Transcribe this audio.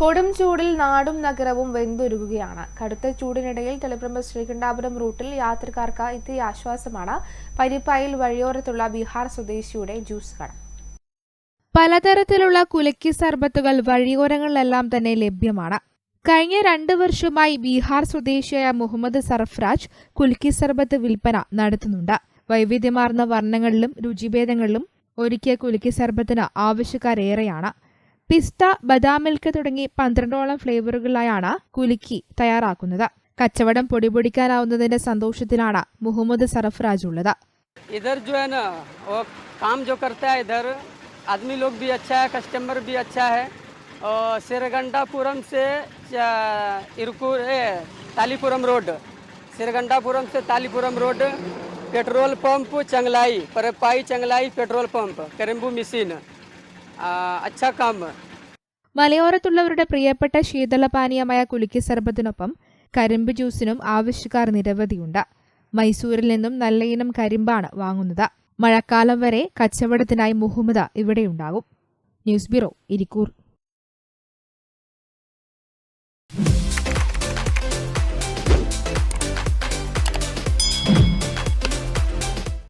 കൊടും ചൂടിൽ നാടും നഗരവും വെന്തുരുകുകയാണ്. കടുത്ത ചൂടിനിടയിൽ തെളിപ്രമ്പ ശ്രീകണ്ഠാപുരം റൂട്ടിൽ യാത്രക്കാർക്ക് ഇത്തിരി ആശ്വാസമാണ്. പരിപ്പായിൽ വഴിയോരത്തുള്ള ബീഹാർ സ്വദേശിയുടെ ജ്യൂസ് കട. പലതരത്തിലുള്ള കുലക്കി സർബത്തുകൾ വഴിയോരങ്ങളിലെല്ലാം തന്നെ ലഭ്യമാണ്. കഴിഞ്ഞ രണ്ട് വർഷമായി ബീഹാർ സ്വദേശിയായ മുഹമ്മദ് സർഫ്രാജ് കുലുക്കി സർബത്ത് വിൽപ്പന നടത്തുന്നുണ്ട്. വൈവിധ്യമാർന്ന വർണങ്ങളിലും രുചിഭേദങ്ങളിലും ഒരുക്കിയ കുലുക്കി സർബത്തിന് ആവശ്യക്കാരേറെയാണ്. പിസ്ത ബദാം മിൽക്ക് തുടങ്ങി പന്ത്രണ്ടോളം ഫ്ലേവറുകളിലായാണ് കുലുക്കി തയ്യാറാക്കുന്നത് കച്ചവടം പൊടിപൊടിക്കാനാവുന്നതിന്റെ സന്തോഷത്തിലാണ് മുഹമ്മദ് സർഫ്രാജ് ഉള്ളത് इधर जो है ना वो काम जो करता है इधर आदमी लोग भी अच्छा है कस्टमर भी अच्छा है और सिरगंडापुरम से चा- इरकुर ए, तालीपुरम रोड सिरगंडापुरम से तालीपुरम road petrol pump Changalai परपाई Changalai petrol pump करेम्बू machine आ, अच्छा काम മലയോരത്തുള്ളവരുടെ പ്രിയപ്പെട്ട ശീതളപാനീയമായ കുലുക്കി സർബത്തിനൊപ്പം കരിമ്പ് ജ്യൂസിനും ആവശ്യക്കാർ നിരവധിയുണ്ട്. മൈസൂരിൽ നിന്നും നല്ല ഇനം കരിമ്പാണ് വാങ്ങുന്നത്. മഴക്കാലം വരെ കച്ചവടത്തിനായി മുഹമ്മദ് ഇവിടെയുണ്ടാകും. News bureau Irikkur.